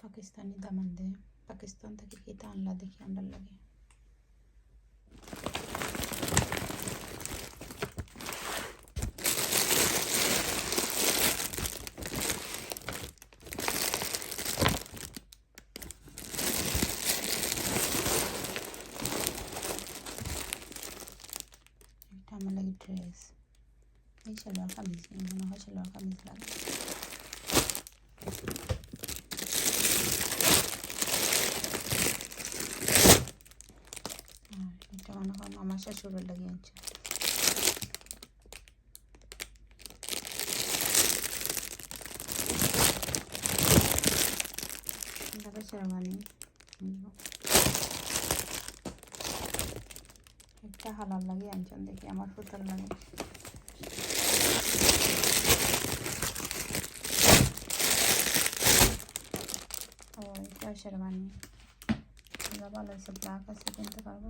পাকিস্তানি দামান দেয় পাকিস্তান থেকে কি তা আনলা দেখি আন্ডার লাগে এটা আমার লাগে ড্রেস এই সালোয়ার কামিজ মনে হয় সালোয়ার কামিজ লাগে আর এটা মনে হয় আমার শ্বশুরের লাগিয়ে আনছে তারপরে শেরওয়ানি নিব। একটা হালাল লাগিয়ে আনছেন দেখি আমার ফুতার লাগে ও এটা শেরওয়ানি এগুলো ভালো হয়েছে ব্ল্যাক আছে কিনতে পারব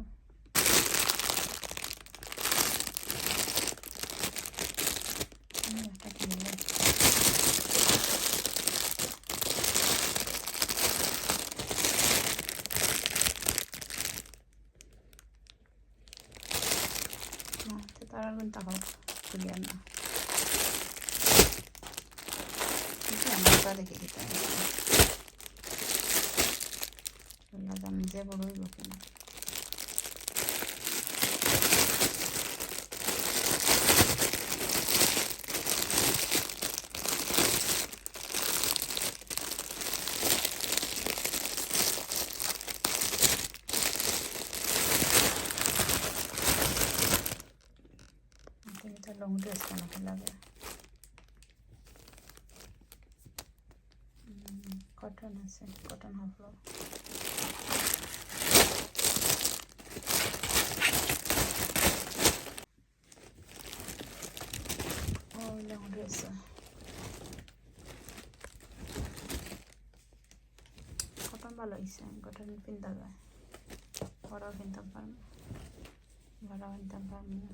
আমি একটা কিনবো হ্যাঁ তো তারা কিন্তু তাকাও ক্লিয়ার না কিন্তু আমারটা দেখে দিতে হবে আল্লাহ জানে যে বড় হইব কিনা এটা লং ড্রেস বানাতে লাগে কটন আছে কটন হাফলো লং ড্রেস কটন ভালো হয়েছে কটন পিনতে যায় বড়ও কিনতে পারব বড়ও কিনতে পারব না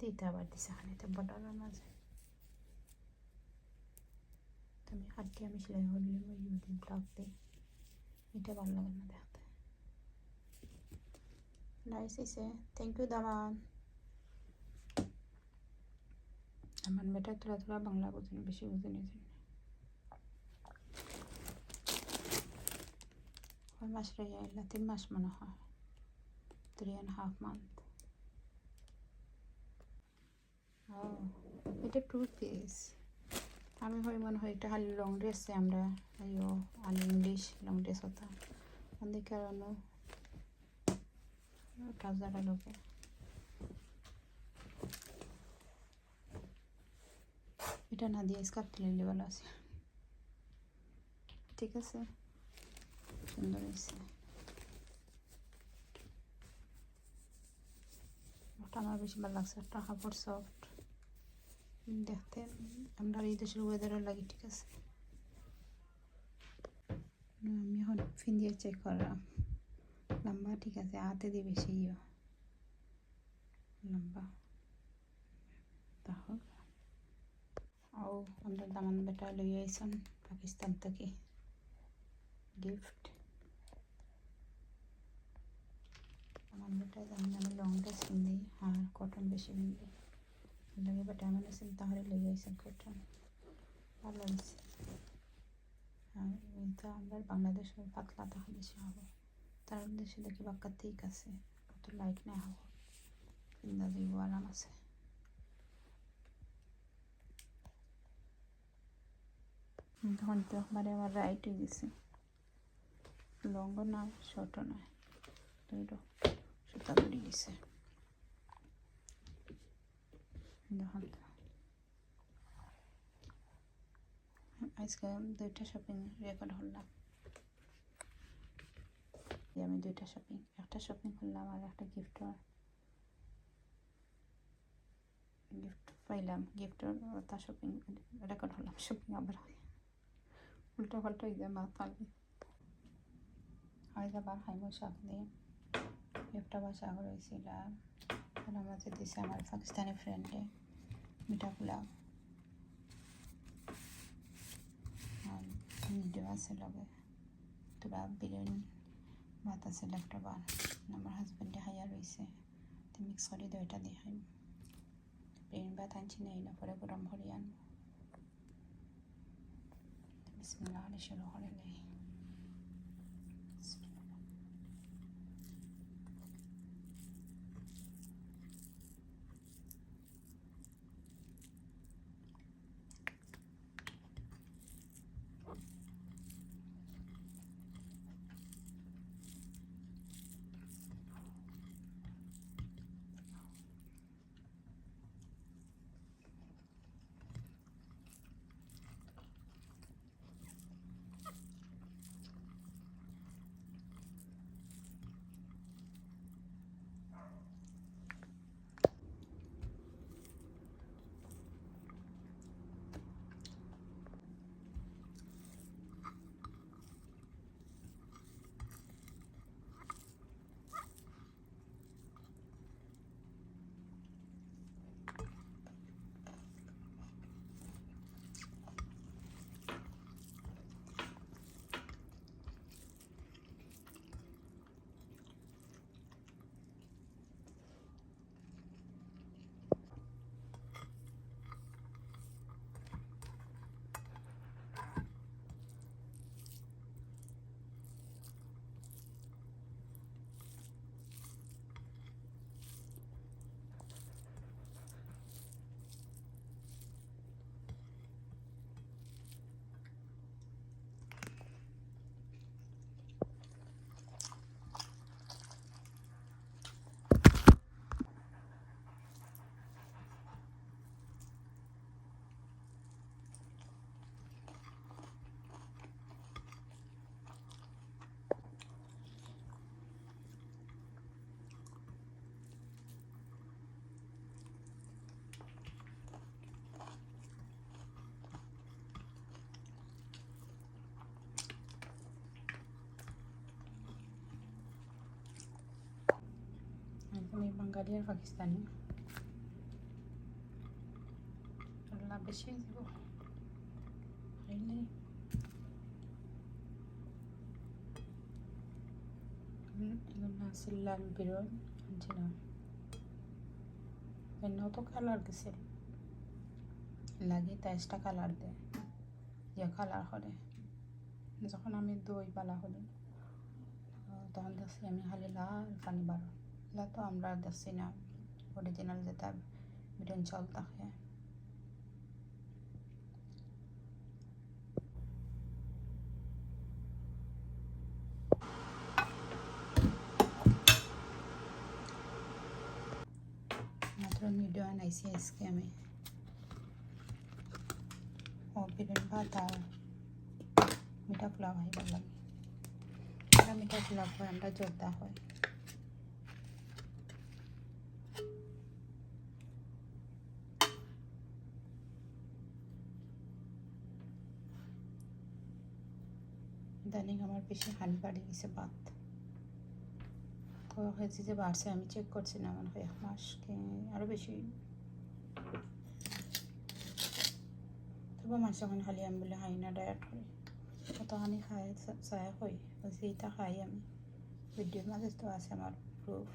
দিতে আবার দিছে এটা বটারের মাঝে তুমি হাতটি আমি সেলাই করলে ওই ইউটিউব ব্লগ দিই এটা ভালো লাগে না দেখতে। নাইস হয়েছে থ্যাংক ইউ দামান। আমার বেটা তোরা তোরা বাংলা বুঝেন বেশি বুঝে নিয়েছেন কয় মাস রয়ে এলা তিন মাস মনে হয়। থ্রি অ্যান্ড হাফ মান্থ ও এটা টু আমি হয় মনে হয় এটা খালি লং ড্রেস আমরা আইও আনি ইংলিশ লং ড্রেস হতা। অনেক কারণ ট্রাউজারটা লোকে এটা না দিয়ে স্কার্ট তুলে নিলে ভালো আছে। ঠিক আছে? সুন্দর হয়েছে। আমার বেশি ভালো লাগছে একটা কাপড় সফট দেখতে আমরা এই দেশের ওয়েদারের লাগে, ঠিক আছে? আমি এখন ফিন দিয়ে চেক করলাম। লম্বা ঠিক আছে, হাতে দিয়ে বেশি লম্বা তাহলে। ও, আমরা দামান বেটা লই আইসন পাকিস্তান থেকে। গিফট আমার বেটা জানি আমি লং ড্রেস কিনি আর কটন বেশি কিনি লাগে বেটা আমার আছেন তাহলে লই আইসন কটন ভালো হয়েছে আর এটা আমরা বাংলাদেশের পাতলা থাকে বেশি হবে তার দেশে দেখি বাক্কা ঠিক আছে কত লাইট নেই হব কিন্দা দিব আরাম আছে তখন তো একবারে আমার রাইট হয়ে গেছে লংও নয় শর্টও নয় দুটো সুতা ধরে গেছে দেখুন তো আজকে দুইটা শপিং রেকর্ড হলাম। আমি দুইটা শপিং একটা শপিং করলাম আর একটা গিফট গিফট পাইলাম গিফটের তার শপিং রেকর্ড হলাম শপিং আবার উল্টা পাল্টা একদম মাথালি হয়তো আবার খাইমো শাক দিয়ে গিফটটা বাসা করেছিলাম এখন আমাদের দিছে আমার পাকিস্তানি ফ্রেন্ডে মিঠা পোলাও। আছে লগে তোরা বিরিয়ানি, ভাত আছে লেফটবার আমার হাজব্যান্ডে হাইয়া রয়েছে তো মিক্স করে দইটা দিয়ে খাইব। বিরিয়ানি, ভাত আনছি না পরে গরম করে আনব। বিসমিল্লাহ শুরু করে নেই একদমই বাঙালি আর পাকিস্তানি আল্লাহ বেশি দিব খাইলে এগুলো আছে লাল বেরোন আনছিলাম এমনিও তো কালার গেছে লাগে তেইশটা কালার দেয় কালার করে যখন আমি দই পালা হলো তখন দেখছি আমি খালি লাল পানি বারো এগুলো তো আমরা দেখছি না। অরিজিনাল যেটা বিরিয়ানি চাল থাকে ভিডিও আনাইছি আজকে আমি। মিঠা পোলাও খাইবার লাগে। আমরা মিঠা পোলাও হয় আমরা জোরদা হয় ইদানিং আমার বেশি হানি বাড়ি গেছে বাদ। কয়েক হয়েছে যে বাড়ছে আমি চেক করছি না মনে হয়, এক মাস আরও বেশি। তবু মানুষ যখন খালি আমি বলে, হাই না, ডায়েট করি। কতখানি খাই চাই হই যেটা খাই আমি। ভিডিওর মাঝে তো আছে আমার প্রুফ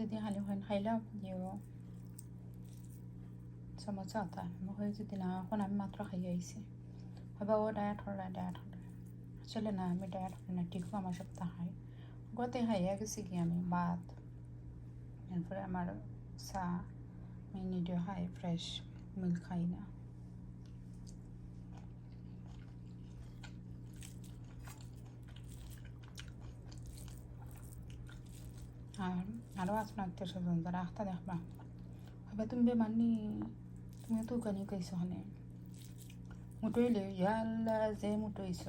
যদি সমস্যা হতা মই যদি না আমি মাত্র খাই হলে হলে আসলে না, আমি ডায়েট হলে না ঠিক আমার খাই গতে খাইয়া গেছি আমি? ভাত এরপরে আমার চা আমি নিজে মিল্ক খাই না। আর আরও আসনা আত্মীয় স্বজন যারা আখতা দেখবা। হবে তুমি বেমানি তুমি তো কানি কইছো হনে। মুটইলে ইয়াল্লা যে মুটইছ।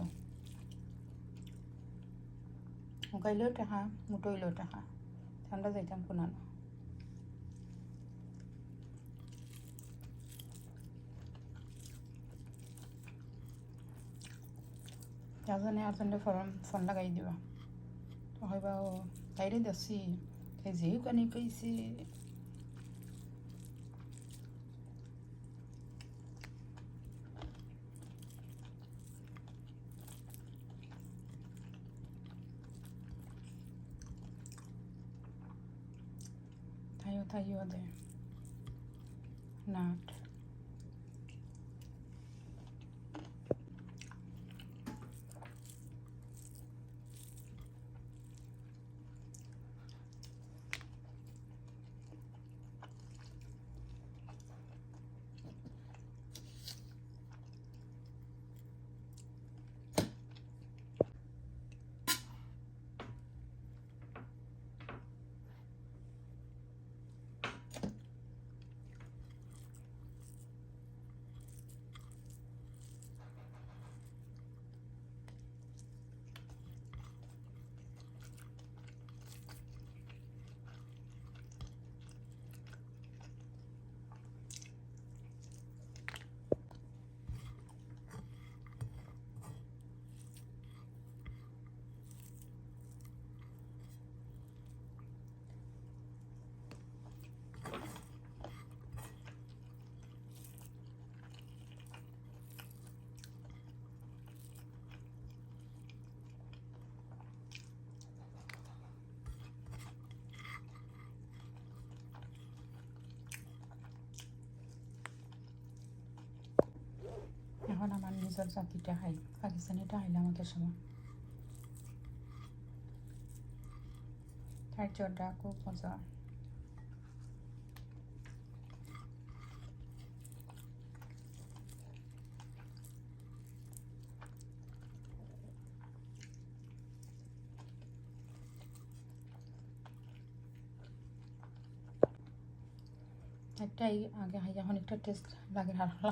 মুকাইলেও টাকা মুটইলেও টাকা আমরা যাইতাম কোনানো আর তন্ডে ফোন ফোন লাগাই দিবা। Tá irendo assim? Quer dizer, eu nem conheci. Tá aí, tá aí, Adé. Nada. এখন আমার নিজের জাতিটা খাই পাকিস্তানিটা খাইলাম আমাদের সময়। তার চোরটা খুব মজা। একটাই আগে এখন একটা টেস্ট লাগে হালকা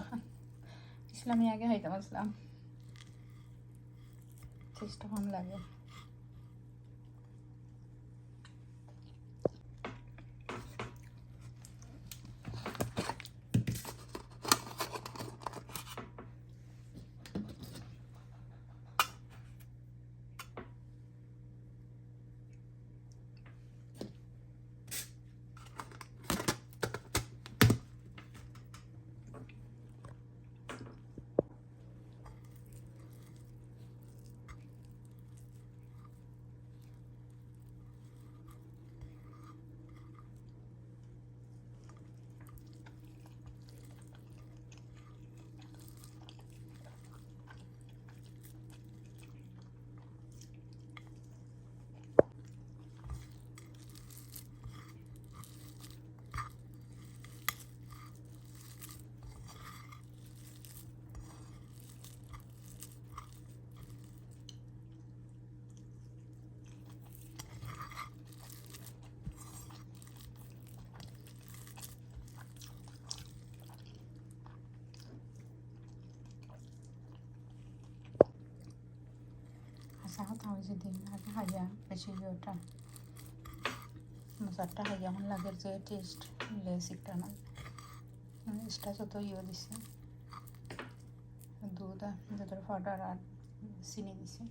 ইসলামী আগে হাইতাম আসলাম চেষ্টা কম লাগে। কথা হয়েছে দিন আগে খাইয়া বেশি ওটা মশারটা খাইয়া এখন লাগে যে টেস্ট লেস একটা নয় এক্সট্রা যত ইয়ে দিছে দুধ দুধের পাউডার আর চিনি দিছে